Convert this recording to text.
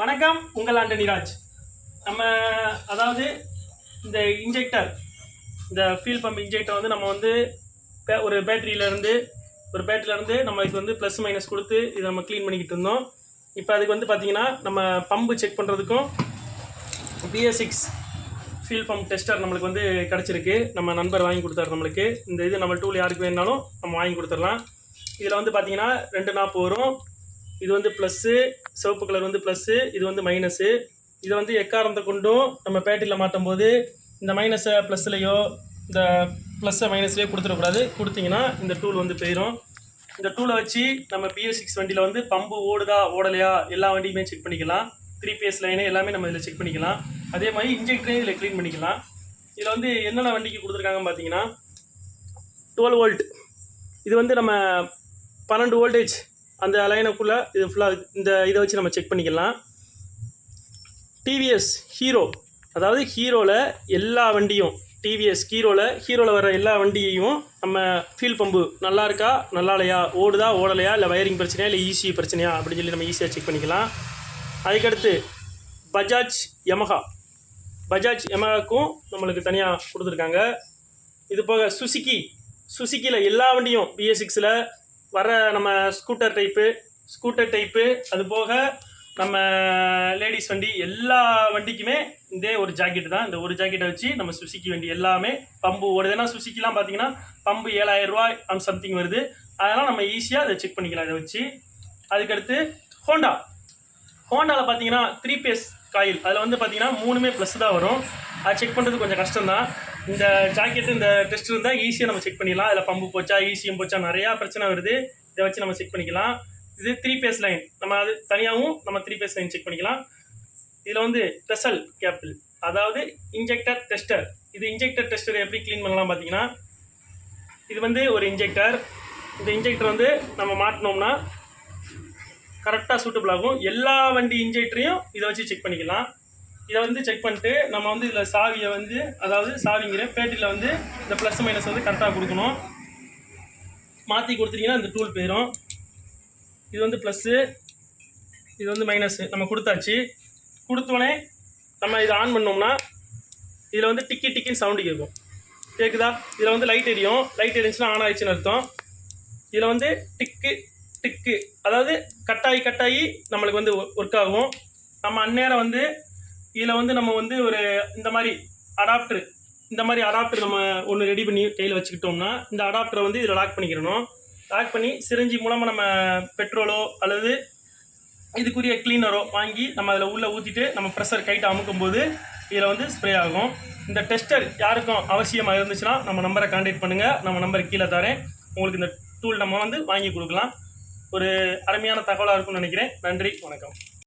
வணக்கம் உங்கள் ஆண்டனிராஜ் நம்ம அதாவது இந்த இன்ஜெக்டர் இந்த ஃபீல் பம்ப் இன்ஜெக்டர் வந்து நம்ம வந்து ஒரு பேட்டரியிலேருந்து ஒரு பேட்டரியிலேருந்து நம்ம இதுக்கு வந்து ப்ளஸ் மைனஸ் கொடுத்து இதை நம்ம க்ளீன் பண்ணிக்கிட்டு இருந்தோம். இப்போ அதுக்கு வந்து பார்த்திங்கன்னா நம்ம பம்பு செக் பண்ணுறதுக்கும் BS six fuel pump tester நம்மளுக்கு வந்து கிடச்சிருக்கு. நம்ம நண்பர் வாங்கி கொடுத்தாரு நம்மளுக்கு. இந்த இது நம்ம டூல் யாருக்கு வேணாலும் நம்ம வாங்கி கொடுத்துடலாம். இதில் வந்து பார்த்திங்கன்னா ரெண்டு நாப்பு வரும். இது வந்து ப்ளஸ்ஸு சிவப்பு கலர் வந்து ப்ளஸ்ஸு இது வந்து மைனஸு இதை வந்து எக்காரத்தை கொண்டும் நம்ம பேட்டரியில் மாட்டும் போது இந்த மைனஸை ப்ளஸ்லையோ இந்த ப்ளஸ்ஸை மைனஸ்லேயோ கொடுத்துடக்கூடாது. கொடுத்தீங்கன்னா இந்த டூல் வந்து போயிடும் இந்த டூலை வச்சு நம்ம பிஎஸ் சிக்ஸ் வண்டியில் வந்து பம்பு ஓடுதா ஓடலையா எல்லா வண்டியுமே செக் பண்ணிக்கலாம். த்ரீ பிஎஸ் லைனு எல்லாமே நம்ம இதில் செக் பண்ணிக்கலாம். அதே மாதிரி இன்ஜெக்டரையும் இதில் க்ளீன் பண்ணிக்கலாம். இதில் வந்து என்னென்ன வண்டிக்கு கொடுத்துருக்காங்கன்னு பார்த்தீங்கன்னா டுவெல் வோல்ட் இது வந்து நம்ம பன்னெண்டு வோல்டேஜ் அந்த லைனுக்குள்ளே இது ஃபுல்லாக இந்த இதை வச்சு நம்ம செக் பண்ணிக்கலாம். டிவிஎஸ் ஹீரோ அதாவது ஹீரோவில் எல்லா வண்டியும் டிவிஎஸ் ஹீரோவில் ஹீரோவில் வர எல்லா வண்டியையும் நம்ம ஃபீல் பம்பு நல்லா இருக்கா நல்லா இல்லையா ஓடுதா ஓடலையா இல்லை வயரிங் பிரச்சனையா இல்லை ஈசி பிரச்சனையா அப்படின்னு சொல்லி நம்ம ஈஸியாக செக் பண்ணிக்கலாம். அதுக்கடுத்து பஜாஜ் யமஹா பஜாஜ் யமஹாக்கும் நம்மளுக்கு தனியாக கொடுத்துருக்காங்க. இது போக சுசுக்கி சுசுக்கியில் எல்லா வண்டியும் பிஎஸ் சிக்ஸில் வர நம்ம ஸ்கூட்டர் டைப்பு ஸ்கூட்டர் டைப்பு அது போக நம்ம லேடிஸ் வண்டி எல்லா வண்டிக்குமே இதே ஒரு ஜாக்கெட் தான். இந்த ஒரு ஜாக்கெட்டை வச்சு நம்ம சுசுக்கி வண்டி எல்லாமே பம்பு ஓடுதுன்னா சுசுக்கிலாம் பார்த்தீங்கன்னா பம்பு ஏழாயிரம் ரூபாய் அந்த சம்திங் வருது. அதெல்லாம் நம்ம ஈஸியாக அதை செக் பண்ணிக்கலாம் இதை வச்சு. அதுக்கடுத்து ஹோண்டா ஹோண்டாவில் பார்த்தீங்கன்னா த்ரீ பேஸ் காயில் அதில் வந்து பார்த்தீங்கன்னா மூணுமே ப்ளஸ் தான் வரும். அது செக் பண்ணுறது கொஞ்சம் கஷ்டம் தான் இந்த ஜாக்கெட்டு இந்த டெஸ்ட் இருந்தால் ஈஸியாக நம்ம செக் பண்ணிடலாம். அதில் பம்பு போச்சா ஈஸியும் போச்சா நிறையா பிரச்சனை வருது. இதை வச்சு நம்ம செக் பண்ணிக்கலாம். இது த்ரீ பேஸ் லைன் நம்ம அது தனியாகவும் நம்ம த்ரீ பேஸ் லைன் செக் பண்ணிக்கலாம். இதில் வந்து டெசல் கேப்பிள் அதாவது இன்ஜெக்டர் டெஸ்டர் இது இன்ஜெக்டர் டெஸ்டர் எப்படி க்ளீன் பண்ணலாம் பார்த்தீங்கன்னா இது வந்து ஒரு இன்ஜெக்டர் இந்த இன்ஜெக்டர் வந்து நம்ம மாட்டினோம்னா கரெக்டாக சூட்டபிள் ஆகும். எல்லா வண்டி இன்ஜெக்டரையும் இதை வச்சு செக் பண்ணிக்கலாம். இதை வந்து செக் பண்ணிட்டு நம்ம வந்து இதில் சாவியை வந்து அதாவது சாவிங்கிற பேட்டரியில் வந்து இந்த ப்ளஸ் மைனஸ் வந்து கரெக்டாக கொடுக்கணும். மாற்றி கொடுத்தீங்கன்னா அந்த டூல் போயிடும் இது வந்து ப்ளஸ்ஸு இது வந்து மைனஸு நம்ம கொடுத்தாச்சு. கொடுத்தோடனே நம்ம இதை ஆன் பண்ணோம்னா இதில் வந்து டிக்கி டிக்கின்னு சவுண்டு கேட்கும். கேட்குதா இதில் வந்து லைட் எரியும். லைட் எரிஞ்சுன்னா ஆன் ஆயிடுச்சுன்னு அர்த்தம். இதில் வந்து டிக்கு டிக்கு. அதாவது கட்டாயி கட்டாயி நம்மளுக்கு வந்து ஒர்க் ஆகும். நம்ம அந்நேரம் வந்து இதில் வந்து நம்ம வந்து ஒரு இந்த மாதிரி அடாப்டர் இந்த மாதிரி அடாப்டர் நம்ம ஒன்று ரெடி பண்ணி கையில் வச்சுக்கிட்டோம்னா இந்த அடாப்டரை வந்து இதில் லாக் பண்ணிக்கிறணும் லாக் பண்ணி சிரிஞ்சி மூலமாக நம்ம பெட்ரோலோ அல்லது இதுக்குரிய க்ளீனரோ வாங்கி நம்ம அதில் உள்ளே ஊற்றிட்டு நம்ம ப்ரெஷர் கைட்டை அமுக்கும் போது இதில் வந்து ஸ்ப்ரே ஆகும். இந்த டெஸ்டர் யாருக்கும் அவசியமாக இருந்துச்சுன்னா நம்ம நம்பரை காண்டாக்ட் பண்ணுங்கள் நம்ம நம்பர் கீழே தரேன். உங்களுக்கு இந்த டூல் நம்ம வந்து வாங்கி கொடுக்கலாம். ஒரு அருமையான தகவலாக இருக்கும்னு நினைக்கிறேன். நன்றி வணக்கம்.